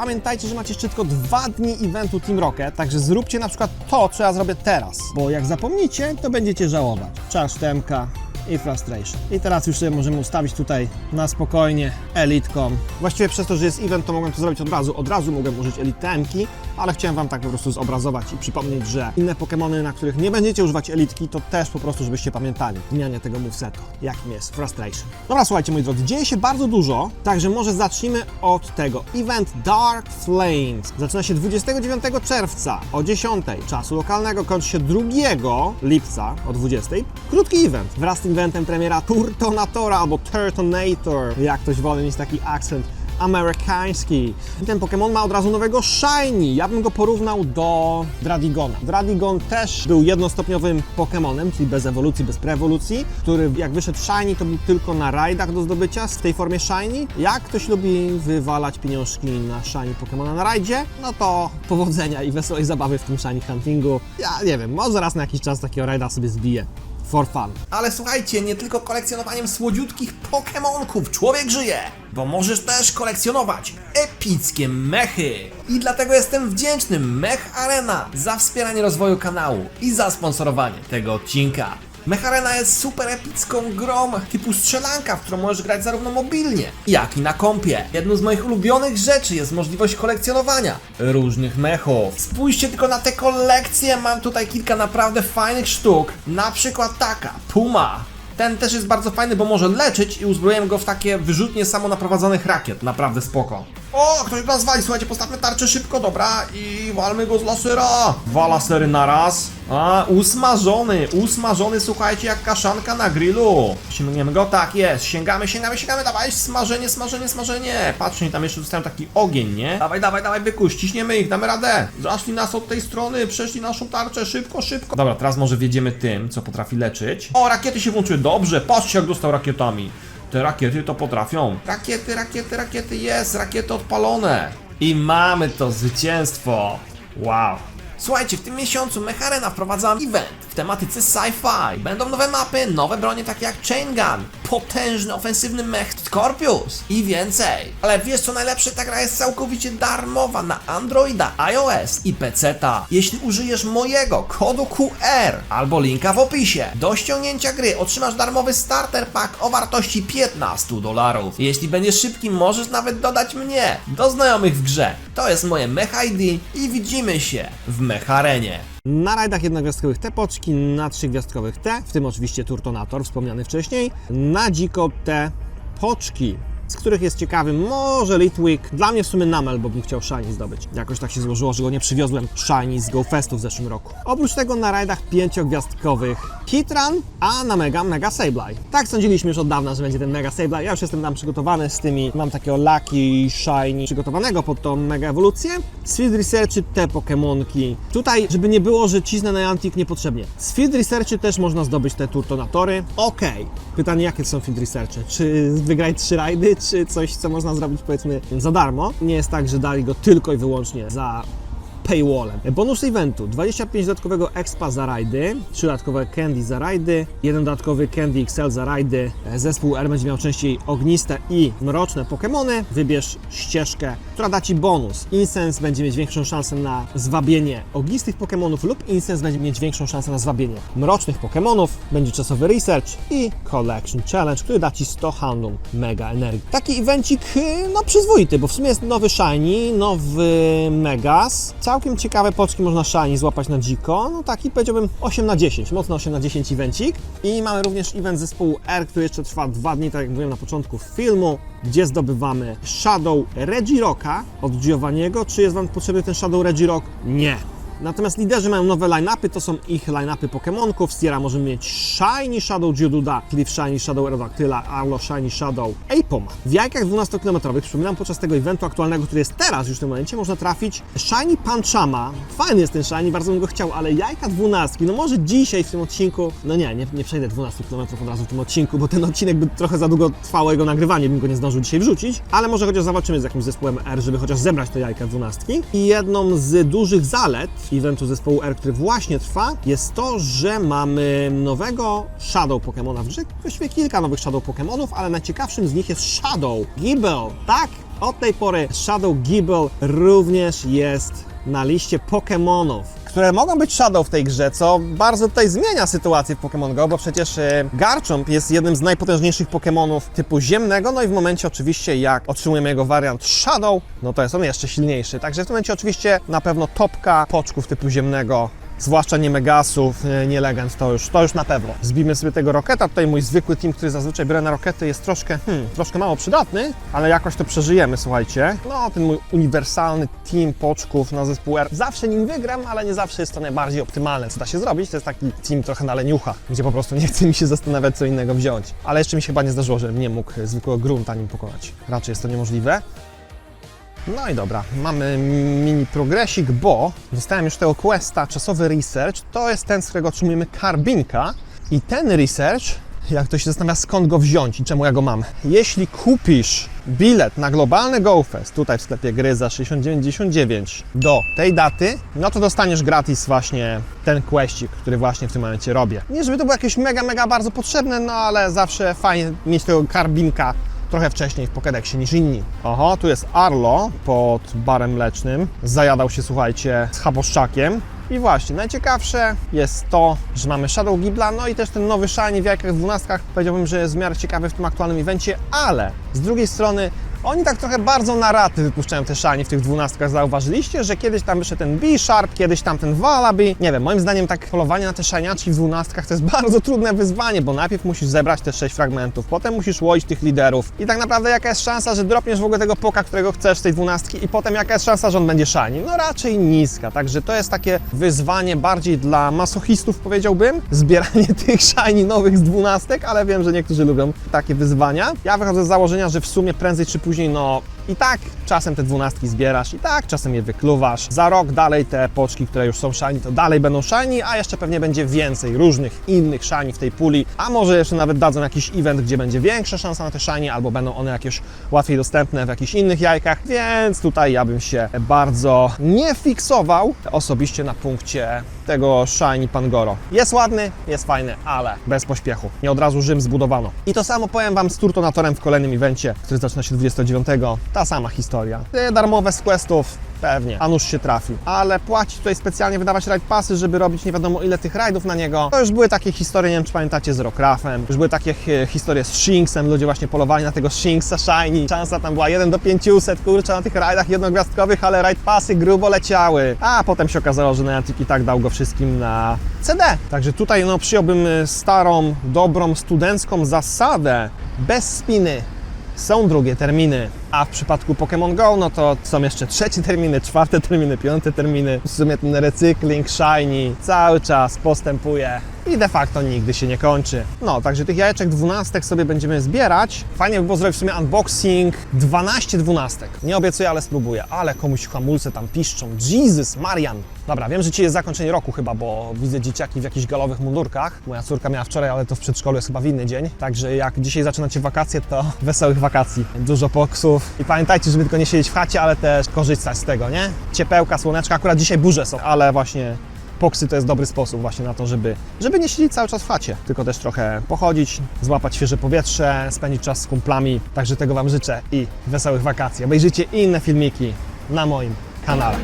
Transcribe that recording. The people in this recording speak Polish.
pamiętajcie, że macie jeszcze tylko dwa dni eventu Team Rocket, także zróbcie na przykład to, co ja zrobię teraz, bo jak zapomnicie, to będziecie żałować. Charge TMK i Frustration. I teraz już sobie możemy ustawić tutaj na spokojnie elitką. Właściwie przez to, że jest event, to mogłem to zrobić od razu. Od razu mogłem użyć elitemki, ale chciałem Wam tak po prostu zobrazować i przypomnieć, że inne Pokémony, na których nie będziecie używać elitki, to też po prostu, żebyście pamiętali zmianie tego movesetu, jakim jest Frustration. Dobra, słuchajcie, moi drodzy, dzieje się bardzo dużo, także może zacznijmy od tego. Event Dark Flames zaczyna się 29 czerwca o 10 czasu lokalnego, kończy się 2 lipca o 20. Krótki event wraz z eventem premiera Turtonatora albo Turtonator, jak ktoś woli mieć taki akcent amerykański. Ten Pokémon ma od razu nowego Shiny. Ja bym go porównał do Dradigona. Dradigon też był jednostopniowym Pokémonem, czyli bez ewolucji, bez preewolucji, który jak wyszedł Shiny, to był tylko na rajdach do zdobycia w tej formie Shiny. Jak ktoś lubi wywalać pieniążki na Shiny Pokémona na rajdzie, no to powodzenia i wesołej zabawy w tym Shiny Huntingu. Ja nie wiem, może raz na jakiś czas takiego rajda sobie zbiję. For fun. Ale słuchajcie, nie tylko kolekcjonowaniem słodziutkich Pokemonków człowiek żyje, bo możesz też kolekcjonować epickie mechy. I dlatego jestem wdzięczny Mech Arena za wspieranie rozwoju kanału i za sponsorowanie tego odcinka. Mech Arena jest super epicką grą typu strzelanka, w którą możesz grać zarówno mobilnie, jak i na kompie. Jedną z moich ulubionych rzeczy jest możliwość kolekcjonowania różnych mechów. Spójrzcie tylko na te kolekcje, mam tutaj kilka naprawdę fajnych sztuk, na przykład taka, Puma. Ten też jest bardzo fajny, bo może leczyć i uzbroiłem go w takie wyrzutnie samonaprowadzonych rakiet. Naprawdę spoko. O, ktoś nas wali, słuchajcie, postawmy tarczę szybko, dobra, i walmy go z lasera. Dwa lasery na raz. A, usmażony, usmażony, słuchajcie, jak kaszanka na grillu. Sięgniemy go, tak jest, sięgamy, sięgamy, sięgamy, dawaj, smażenie, smażenie, smażenie. Patrzcie, tam jeszcze dostają taki ogień, nie? Dawaj, dawaj, dawaj, byku, ściśniemy ich, damy radę. Zaszli nas od tej strony, przeszli naszą tarczę, szybko, szybko. Dobra, teraz może wiedziemy tym, co potrafi leczyć. O, rakiety się włączyły, dobrze, patrzcie, jak dostał rakietami. Te rakiety to potrafią. Rakiety, rakiety, rakiety, jest, rakiety odpalone. I mamy to zwycięstwo. Wow. Słuchajcie, w tym miesiącu Mecharena wprowadzam event w tematyce sci-fi. Będą nowe mapy, nowe bronie takie jak Chain Gun, potężny, ofensywny mech Scorpius i więcej. Ale wiesz co najlepsze? Ta gra jest całkowicie darmowa na Androida, iOS i PC-ta. Jeśli użyjesz mojego kodu QR albo linka w opisie, do ściągnięcia gry otrzymasz darmowy starter pack o wartości 15 dolarów. Jeśli będziesz szybki, możesz nawet dodać mnie do znajomych w grze. To jest moje Mech ID i widzimy się w Mecharenie. Na rajdach jednogwiazdkowych te poczki, na trzygwiazdkowych te, w tym oczywiście Turtonator wspomniany wcześniej, na dziko te poczki, z których jest ciekawy może Litwick, dla mnie w sumie Namel, bo bym chciał Shiny zdobyć. Jakoś tak się złożyło, że go nie przywiozłem Shiny z GoFestu w zeszłym roku. Oprócz tego na rajdach pięciogwiazdkowych Hitran, a na Mega Mega Sableye. Tak sądziliśmy już od dawna, że będzie ten Mega Sableye. Ja już jestem tam przygotowany z tymi, mam takiego Lucky Shiny przygotowanego pod tą Mega ewolucję. Z Field Researchy te Pokemonki. Tutaj, żeby nie było, że cisnę na Antik niepotrzebnie. Z Field Researchy też można zdobyć te Turtonatory. Okej. Pytanie, jakie są Field Researchy? Czy wygrać trzy rajdy, czy coś, co można zrobić powiedzmy za darmo? Nie jest tak, że dali go tylko i wyłącznie za paywallem. Bonus eventu, 25 dodatkowego expa za rajdy, 3 dodatkowe candy za rajdy, jeden dodatkowy candy XL za rajdy. Zespół R będzie miał częściej ogniste i mroczne Pokémony. Wybierz ścieżkę, która da Ci bonus. Incense będzie mieć większą szansę na zwabienie ognistych Pokémonów lub Incense będzie mieć większą szansę na zwabienie mrocznych Pokémonów. Będzie czasowy research i collection challenge, który da Ci 100 handlum mega energii. Taki evencik, y, no przyzwoity, bo w sumie jest nowy shiny, nowy megas, całkiem ciekawe poczki można shiny złapać na dziko, no taki powiedziałbym 8 na 10, mocno 8 na 10 evencik. I mamy również event zespołu R, który jeszcze trwa dwa dni, tak jak mówiłem na początku filmu, gdzie zdobywamy Shadow Regirocka od Giovanniego. Czy jest Wam potrzebny ten Shadow Regirock? Nie. Natomiast liderzy mają nowe line-upy, to są ich line-upy Pokemonków. Z Tiera możemy mieć Shiny Shadow Geoduda, Cliff Shiny Shadow Aerodactyla, Arlo Shiny Shadow Apoma. W jajkach 12-kilometrowych, przypominam, podczas tego eventu aktualnego, który jest teraz już w tym momencie, można trafić Shiny Panchama. Fajny jest ten Shiny, bardzo bym go chciał, ale jajka 12, no może dzisiaj w tym odcinku, no nie, nie, nie przejdę 12 km od razu w tym odcinku, bo ten odcinek by trochę za długo trwało jego nagrywanie, bym go nie zdążył dzisiaj wrzucić, ale może chociaż zawalczymy z jakimś zespołem R, żeby chociaż zebrać te jajka 12. I jedną z dużych zalet eventu zespołu R, który właśnie trwa, jest to, że mamy nowego Shadow Pokemona w grze. Właściwie kilka nowych Shadow Pokemonów, ale najciekawszym z nich jest Shadow Gible. Tak, Od tej pory Shadow Gibble również jest na liście Pokémonów, które mogą być Shadow w tej grze, co bardzo tutaj zmienia sytuację w Pokémon Go, bo przecież e, Garchomp jest jednym z najpotężniejszych Pokémonów typu ziemnego, no i w momencie oczywiście jak otrzymujemy jego wariant Shadow, no to jest on jeszcze silniejszy. Także w tym momencie oczywiście na pewno topka poczków typu ziemnego Zwłaszcza nie Megasów, nie- nie Legend, to już, to już na pewno. Zbijmy sobie tego Roketa. Tutaj mój zwykły team, który zazwyczaj biorę na Rokety, jest troszkę, hmm, troszkę mało przydatny, ale jakoś to przeżyjemy, słuchajcie. No, ten mój uniwersalny team poczków na zespół R. Zawsze nim wygram, ale nie zawsze jest to najbardziej optymalne, co da się zrobić. To jest taki team trochę na leniucha, gdzie po prostu nie chce mi się zastanawiać, co innego wziąć. Ale jeszcze mi się chyba nie zdarzyło, żebym nie mógł zwykłego grunta nim pokonać. Raczej jest to niemożliwe. No i dobra, mamy mini progresik, bo dostałem już tego questa, czasowy research, to jest ten, z którego otrzymujemy karbinka i ten research, jak ktoś się zastanawia skąd go wziąć i czemu ja go mam. Jeśli kupisz bilet na globalny GoFest tutaj w sklepie gry za 69,99 do tej daty, no to dostaniesz gratis właśnie ten questik, który właśnie w tym momencie robię. Nie żeby to było jakieś mega, mega bardzo potrzebne, no ale zawsze fajnie mieć tego karbinka trochę wcześniej w Pokédexie niż inni. Oho, tu jest Arlo pod barem mlecznym. Zajadał się, słuchajcie, z chaboszczakiem. I właśnie, najciekawsze jest to, że mamy Shadow Gibla, no i też ten nowy shiny w jajkach 12. Powiedziałbym, że jest w miarę ciekawy w tym aktualnym evencie, ale z drugiej strony oni tak trochę bardzo na raty wypuszczają te shiny w tych dwunastkach. Zauważyliście, że kiedyś tam wyszedł ten B-Sharp, kiedyś tam ten Wallaby. Nie wiem, moim zdaniem tak polowanie na te shiniaczki w dwunastkach to jest bardzo trudne wyzwanie, bo najpierw musisz zebrać te sześć fragmentów, potem musisz łoić tych liderów. I tak naprawdę jaka jest szansa, że dropniesz w ogóle tego poka, którego chcesz z tej dwunastki i potem jaka jest szansa, że on będzie shiny? No raczej niska, także to jest takie wyzwanie bardziej dla masochistów powiedziałbym, zbieranie tych shiny nowych z dwunastek, ale wiem, że niektórzy lubią takie wyzwania. Ja wychodzę z założenia, że w sumie prędzej czy później, no i tak czasem te dwunastki zbierasz, i tak czasem je wykluwasz. Za rok dalej te poczki, które już są shiny, to dalej będą shiny, a jeszcze pewnie będzie więcej różnych innych shiny w tej puli, a może jeszcze nawet dadzą jakiś event, gdzie będzie większa szansa na te shiny, albo będą one jakieś łatwiej dostępne w jakichś innych jajkach, więc tutaj ja bym się bardzo nie fiksował osobiście na punkcie tego shiny Pangoro. Jest ładny, jest fajny, ale bez pośpiechu. Nie od razu Rzym zbudowano. I to samo powiem Wam z Turtonatorem w kolejnym evencie, który zaczyna się 29. Ta sama historia. Te darmowe z questów, pewnie, a nuż się trafi. Ale płacić tutaj specjalnie, wydawać raid passy, żeby robić nie wiadomo ile tych rajdów na niego. To już były takie historie, nie wiem czy pamiętacie, z Rockrafem. Już były takie e, historie z Shinksem, ludzie właśnie polowali na tego Shinksa Shiny. Szansa tam była 1 do 500, kurczę, na tych rajdach jednogwiazdkowych, ale raid passy grubo leciały. A potem się okazało, że Niantic i tak dał go wszystkim na CD. Także tutaj no przyjąłbym e, starą, dobrą, studencką zasadę. Bez spiny, są drugie terminy, a w przypadku Pokémon Go, no to są jeszcze trzecie terminy, czwarte terminy, piąte terminy. W sumie ten recykling, shiny cały czas postępuje i de facto nigdy się nie kończy. No, także tych jajeczek dwunastek sobie będziemy zbierać. Fajnie by było zrobić w sumie unboxing 12 dwunastek. Nie obiecuję, ale spróbuję. Ale komuś hamulce tam piszczą. Jesus, Marian. Dobra, wiem, że dzisiaj jest zakończenie roku chyba, bo widzę dzieciaki w jakichś galowych mundurkach. Moja córka miała wczoraj, ale to w przedszkolu jest chyba w inny dzień. Także jak dzisiaj zaczynacie wakacje, to wesołych wakacji. Dużo poksów i pamiętajcie, żeby tylko nie siedzieć w chacie, ale też korzystać z tego, nie? Ciepełka, słoneczka, akurat dzisiaj burze są, ale właśnie poksy to jest dobry sposób właśnie na to, żeby, żeby nie siedzieć cały czas w chacie, tylko też trochę pochodzić, złapać świeże powietrze, spędzić czas z kumplami. Także tego Wam życzę i wesołych wakacji. Obejrzyjcie inne filmiki na moim kanale.